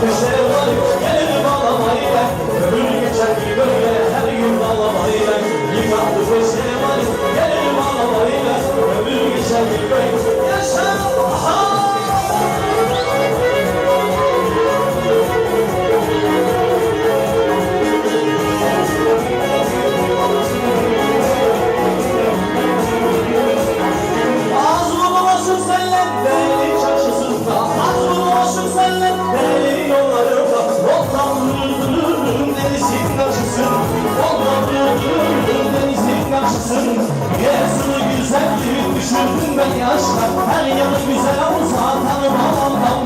Because yaşlısınız Gerisini güzel gibi düşürdüm ben yaşla. Her yanı güzel olsa tanımam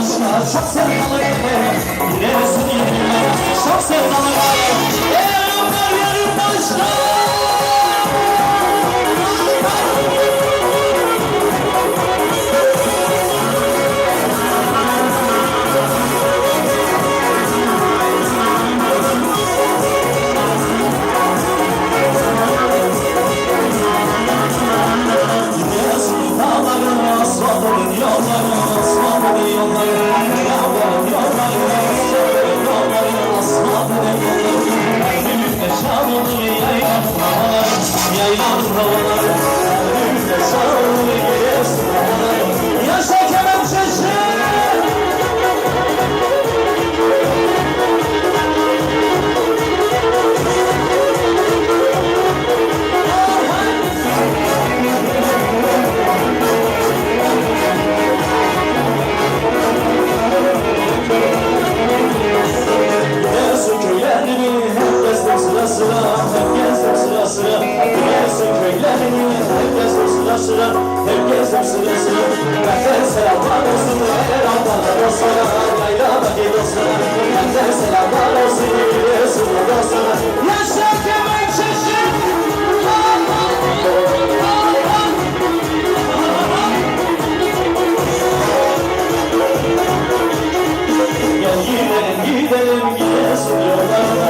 aşkına çok sevdalı Neresi bilmem çok sevdalı Yarımlar yarım başlar Yollarım Yayla, sıra Hep gezdim sıra. Sıra Gelsin köylerini Hep gezdim sıra. Sıra Hep gezdim sıra sıra. Benden selamlar olsun Her anlara dostlara Bayramdaki dostlara Benden selamlar olsun Yesun'a dostlara Yaşa Kemal Çeşit! Gel gidelim gidelim Yesun yollarına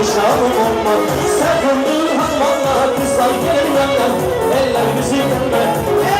perişanım olma Sakın ilham Allah kızlar gel yandan Eller bizi dönme